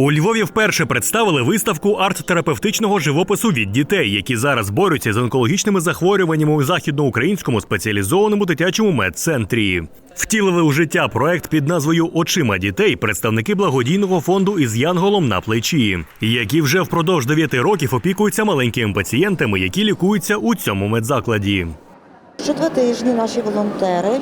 У Львові вперше представили виставку арт-терапевтичного живопису від дітей, які зараз борються з онкологічними захворюваннями у західноукраїнському спеціалізованому дитячому медцентрі. Втілили у життя проект під назвою Очима дітей представники благодійного фонду із Янголом на плечі, які вже впродовж 9 років опікуються маленькими пацієнтами, які лікуються у цьому медзакладі. Що два тижні наші волонтери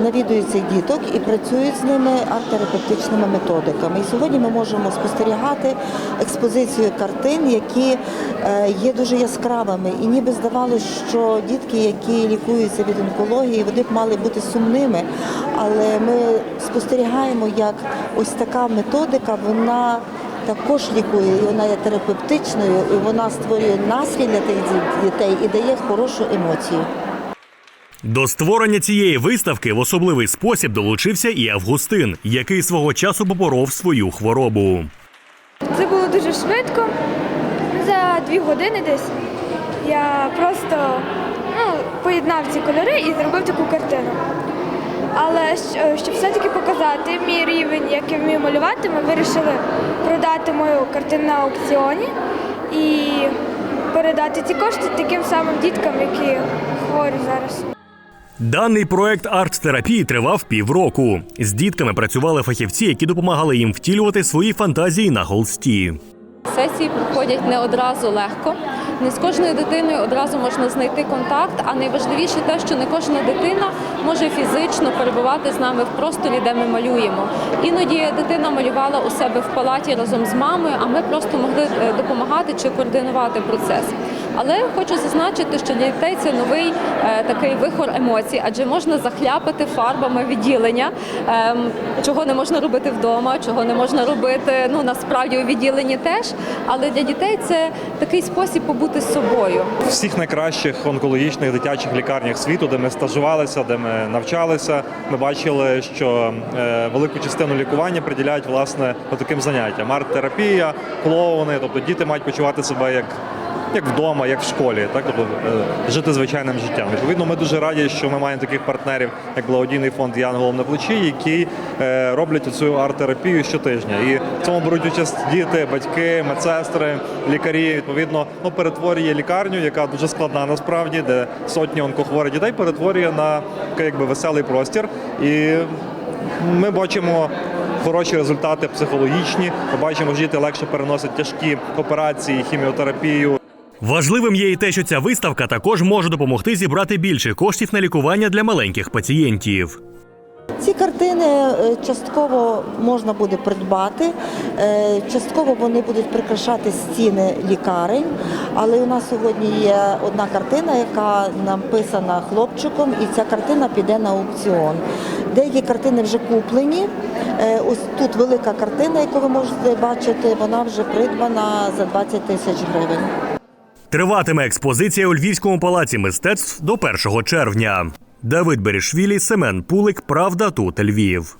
навідують цих діток і працюють з ними арт-терапевтичними методиками. І сьогодні ми можемо спостерігати експозицію картин, які е, є дуже яскравими. І ніби здавалося, що дітки, які лікуються від онкології, вони б мали бути сумними. Але ми спостерігаємо, як ось така методика, вона також лікує, і вона є терапевтичною, і вона створює настрій для тих дітей і дає хорошу емоцію. До створення цієї виставки в особливий спосіб долучився і Августин, який свого часу поборов свою хворобу. Це було дуже швидко. За дві години десь я просто ну, поєднав ці кольори і зробив таку картину. Але щоб все-таки показати мій рівень, як я вмію малювати, ми вирішили продати мою картину на аукціоні і передати ці кошти таким самим діткам, які хворі зараз. Даний проект арт-терапії тривав півроку. З дітками працювали фахівці, які допомагали їм втілювати свої фантазії на холсті. Сесії проходять не одразу легко. Не з кожною дитиною одразу можна знайти контакт, а найважливіше те, що не кожна дитина може фізично перебувати з нами в просторі, де ми малюємо. Іноді дитина малювала у себе в палаті разом з мамою, а ми просто могли е, допомагати чи координувати процес. Але хочу зазначити, що для дітей це новий е, такий вихор емоцій, адже можна захляпати фарбами відділення, ем, чого не можна робити вдома, чого не можна робити ну насправді у відділенні теж. Але для дітей це такий спосіб побути з собою. Всіх найкращих онкологічних дитячих лікарнях світу, де ми стажувалися, де ми навчалися, ми бачили, що е, велику частину лікування приділяють власне таким заняттям: арт-терапія, клоуни, тобто діти мають почувати себе як. Як вдома, як в школі, так тобто е, жити звичайним життям. Відповідно, ми дуже раді, що ми маємо таких партнерів, як благодійний фонд Янголом на плечі, які е, роблять цю арт-терапію щотижня. І в цьому беруть участь діти, батьки, медсестри, лікарі. Відповідно, ну перетворює лікарню, яка дуже складна насправді, де сотні онкохворих дітей перетворює на якби веселий простір. І ми бачимо. Хороші результати психологічні. Ми бачимо, що діти легше переносять тяжкі операції, хіміотерапію. Важливим є і те, що ця виставка також може допомогти зібрати більше коштів на лікування для маленьких пацієнтів. Ці картини е, частково можна буде придбати, е, частково вони будуть прикрашати стіни лікарень. Але у нас сьогодні є одна картина, яка написана хлопчиком, і ця картина піде на аукціон. Деякі картини вже куплені. Е, Ось тут велика картина, яку ви можете бачити, вона вже придбана за 20 тисяч гривень. Триватиме експозиція у Львівському палаці мистецтв до 1 червня. Давид Берішвілі, Семен Пулик, Правда тут Львів.